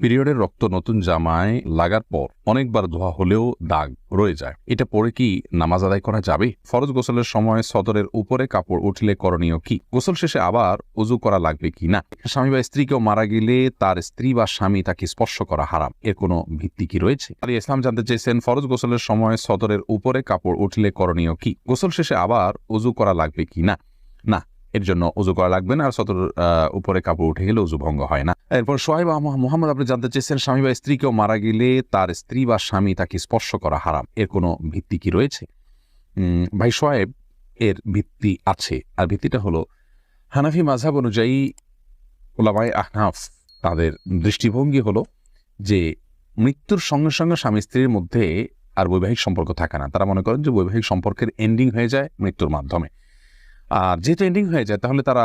পিরিয়ডের রক্ত নতুন জামায় লাগার পর অনেকবার ধোয়া হলেও দাগ রয়ে যায়। এটা পরে কি নামাজ আদায় করা যাবে? ফরজ গোসলের সময় সদরের উপরে কাপড় উঠলে করণীয় কি? গোসল শেষে আবার উজু করা লাগবে কি না? স্বামী বা স্ত্রী কেউ মারা গেলে তার স্ত্রী বা স্বামী তাকে স্পর্শ করা হারাম। এর কোনো ভিত্তি কি রয়েছে? আলী ইসলাম জানতে চেয়েছেন, ফরজ গোসলের সময় সদরের উপরে কাপড় উঠলে করণীয় কি? গোসল শেষে আবার উজু করা লাগবে কি না? না এর জন্য উজু করা লাগবে না, আর সতর উপরে কাপড় উঠে গেলে উজু ভঙ্গ হয় না। এরপর সোহাইব মোহাম্মদ আপনি জানতে চেয়েছেন, স্বামী বা স্ত্রী কেউ মারা গেলে তার স্ত্রী বা স্বামী তাকে স্পর্শ করা হারাম। এর কোনো ভিত্তি কি রয়েছে? ভাই সোহেব এর ভিত্তি আছে। আর ভিত্তিটা হলো, হানাফি মাঝহাব অনুযায়ী ওলামাই আহনাফ তাদের দৃষ্টিভঙ্গি হলো যে, মৃত্যুর সঙ্গে সঙ্গে স্বামী স্ত্রীর মধ্যে আর বৈবাহিক সম্পর্ক থাকে না। তারা মনে করেন যে বৈবাহিক সম্পর্কের এন্ডিং হয়ে যায় মৃত্যুর মাধ্যমে। আর যেহেতু এন্ডিং হয়ে যায়, তাহলে তারা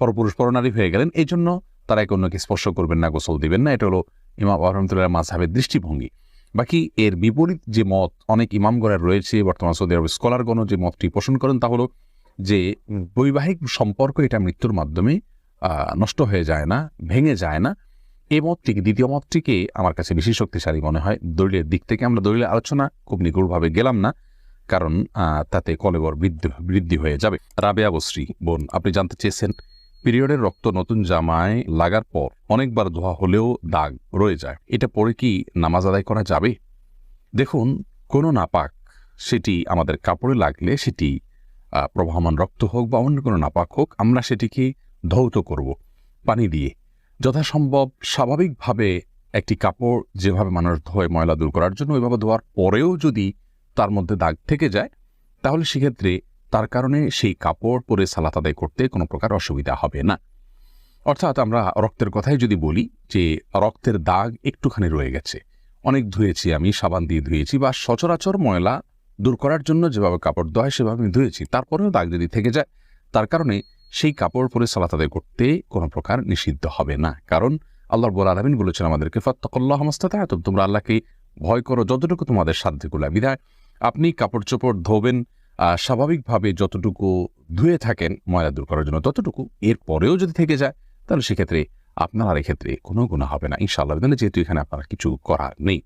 পরপুরুষ, পরনারী হয়ে গেলেন। এই জন্য তারা এক অন্যকে স্পর্শ করবেন না, গোসল দিবেন না। এটা হলো ইমাম আহমদুল্লাহ মাঝহাবের দৃষ্টিভঙ্গি। বাকি এর বিপরীত যে মত, অনেক ইমামগণের রয়েছে, বর্তমান সৌদি আরব স্কলারগণও যে মতটি পোষণ করেন, তা হলো যে বৈবাহিক সম্পর্ক এটা মৃত্যুর মাধ্যমে নষ্ট হয়ে যায় না, ভেঙে যায় না। এ মতটিকে, দ্বিতীয় মতটিকে আমার কাছে বেশি শক্তিশালী মনে হয়। দলিলের দিক থেকে আমরা দলিলের আলোচনা খুব নিগুড়ভাবে গেলাম না। কারণ তাতে কলেবর বৃদ্ধি বৃদ্ধি হয়ে যাবে। রাবেয়া বশ্রী, বোন, আপনি জানতে চেয়েছেন? পিরিয়ডের রক্ত নতুন জামায় লাগার পর অনেকবার ধোয়া হলেও দাগ রয়ে যায়। এটা পরে কি নামাজ আদায় করা যাবে? দেখুন, কোনো নাপাক সেটি আমাদের কাপড়ে লাগলে সেটি প্রবাহমান রক্ত হোক বা অন্য কোনো নাপাক হোক, আমরা সেটিকে ধৌত করব পানি দিয়ে। যথাসম্ভব স্বাভাবিকভাবে একটি কাপড় যেভাবে মানুষ ধোয় ময়লা দূর করার জন্য, ওইভাবে ধোয়ার পরেও যদি তার মধ্যে দাগ থেকে যায়, তাহলে সেক্ষেত্রে তার কারণে সেই কাপড় পরে সালাত আদায় করতে কোনো প্রকার অসুবিধা হবে না। অর্থাৎ আমরা রক্তের কথাই যদি বলি যে রক্তের দাগ একটুখানি রয়ে গেছে। অনেক ধুয়েছি আমি, সাবান দিয়ে ধুয়েছি বা সচরাচর ময়লা দূর করার জন্য যেভাবে কাপড় ধোয় সেভাবে আমি ধুয়েছি, তারপরেও দাগ যদি থেকে যায়, তার কারণে সেই কাপড় পরে সালাত আদায় করতে কোনো প্রকার নিষিদ্ধ হবে না। কারণ আল্লাহর বল আলমিন বলেছেন আমাদেরকে, ফত্তকল্লাহ হামস্তাতা তোমরা আল্লাহকে ভয় করো যতটুকু তোমাদের সাধ্যগুলা বিধায়। আপনি কাপড় চোপড় ধোবেন স্বাভাবিকভাবে যতটুকু ধুয়ে থাকেন ময়লা দূর করার জন্য ততটুকু। এর পরেও যদি থেকে যায়, তাহলে সেক্ষেত্রে আপনার আর এক্ষেত্রে কোনো গুণা হবে না। ইনশাআল্লাহ, যেহেতু এখানে আপনার কিছু করার নেই।